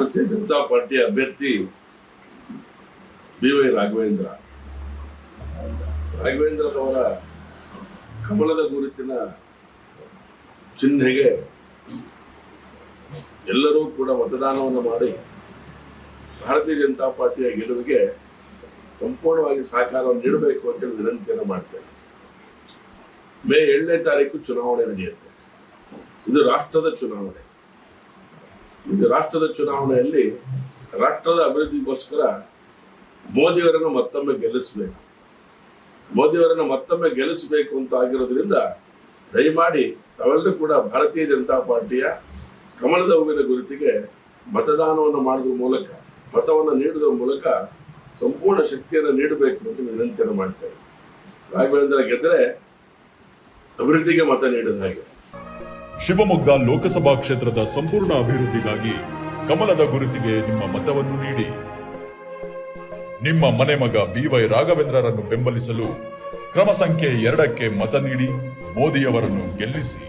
ಭಾರತೀಯ ಜನತಾ ಪಾರ್ಟಿ ಅಭ್ಯರ್ಥಿ B Y Raghavendra. ಅವರ ಕಮಲದ ಗುರುತಿನ ಚಿಹ್ನೆಗೆ ಎಲ್ಲರೂ ಕೂಡ ಮತದಾನವನ್ನು ಮಾಡಿ ಭಾರತೀಯ ಜನತಾ ಪಾರ್ಟಿಯ ಗೆಲುವಿಗೆ ಸಂಪೂರ್ಣವಾಗಿ ಸಹಕಾರವನ್ನು ನೀಡಬೇಕು ಅಂತೇಳಿ ವಿನಂತಿಯನ್ನು ಮಾಡ್ತೇನೆ. ಮೇ ಏಳನೇ ತಾರೀಕು ಚುನಾವಣೆ ನಡೆಯುತ್ತೆ. ಇದು ರಾಷ್ಟ್ರದ ಚುನಾವಣೆ. ಇದು ರಾಷ್ಟ್ರದ ಚುನಾವಣೆಯಲ್ಲಿ ರಾಷ್ಟ್ರದ ಅಭಿವೃದ್ಧಿಗೋಸ್ಕರ ಮೋದಿಯವರನ್ನು ಮತ್ತೊಮ್ಮೆ ಗೆಲ್ಲಿಸಬೇಕು. ಮೋದಿಯವರನ್ನು ಮತ್ತೊಮ್ಮೆ ಗೆಲ್ಲಿಸಬೇಕು ಅಂತ ಆಗಿರೋದ್ರಿಂದ ದಯಮಾಡಿ ತಾವೆಲ್ಲರೂ ಕೂಡ ಭಾರತೀಯ ಜನತಾ ಪಾರ್ಟಿಯ ಕಮಲದ ಹೂವಿನ ಗುರುತಿಗೆ ಮತದಾನವನ್ನು ಮಾಡುವ ಮೂಲಕ, ಮತವನ್ನು ನೀಡುವ ಮೂಲಕ ಸಂಪೂರ್ಣ ಶಕ್ತಿಯನ್ನು ನೀಡಬೇಕು ಅಂತ ವಿನಂತಿಯನ್ನು ಮಾಡ್ತೇವೆ ರಾಘವೇಂದ್ರ ಗೆದ್ದರೆ ಅಭಿವೃದ್ಧಿಗೆ ಮತ ನೀಡಿದ ಹಾಗೆ. ಶಿವಮೊಗ್ಗ ಲೋಕಸಭಾ ಕ್ಷೇತ್ರದ ಸಂಪೂರ್ಣ ಅಭಿವೃದ್ಧಿಗಾಗಿ ಕಮಲದ ಗುರುತಿಗೆ ನಿಮ್ಮ ಮತವನ್ನು ನೀಡಿ. ನಿಮ್ಮ ಮನೆ ಮಗ ಬಿ ವೈ ರಾಘವೇಂದ್ರರನ್ನು ಬೆಂಬಲಿಸಲು ಕ್ರಮ ಸಂಖ್ಯೆ ಎರಡಕ್ಕೆ ಮತ ನೀಡಿ, ಮೋದಿಯವರನ್ನು ಗೆಲ್ಲಿಸಿ.